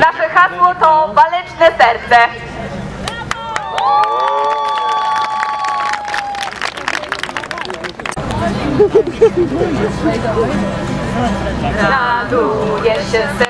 Nasze hasło to waleczne serce. Raduje się serce,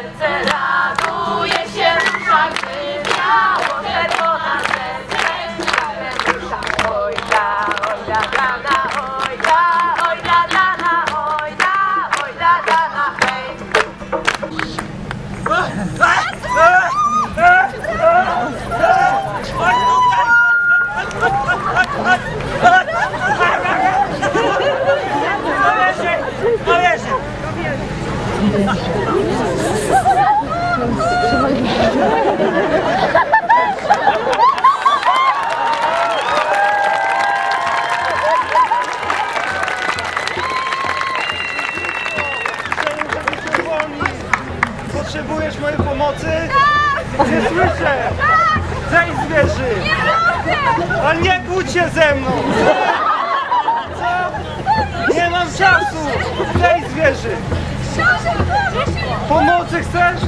Potrzebujesz mojej pomocy? Nie słyszę! Zejdź z wieży! Ale nie kłóć się ze mną! Co? Nie mam czasu! Zejdź z wieży! Pomocy chcesz?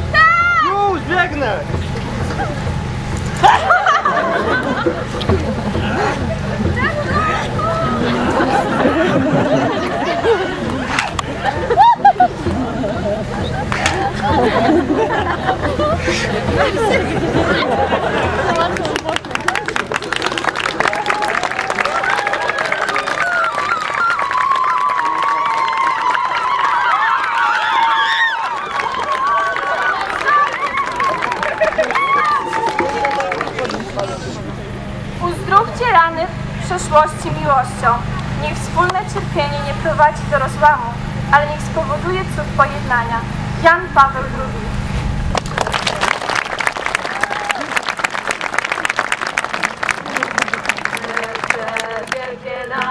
Już, biegnę! Uzdrówcie rany w przeszłości miłością. Niech wspólne cierpienie nie prowadzi do rozłamu, ale niech spowoduje cud pojednania. Jan Paweł II. Yeah.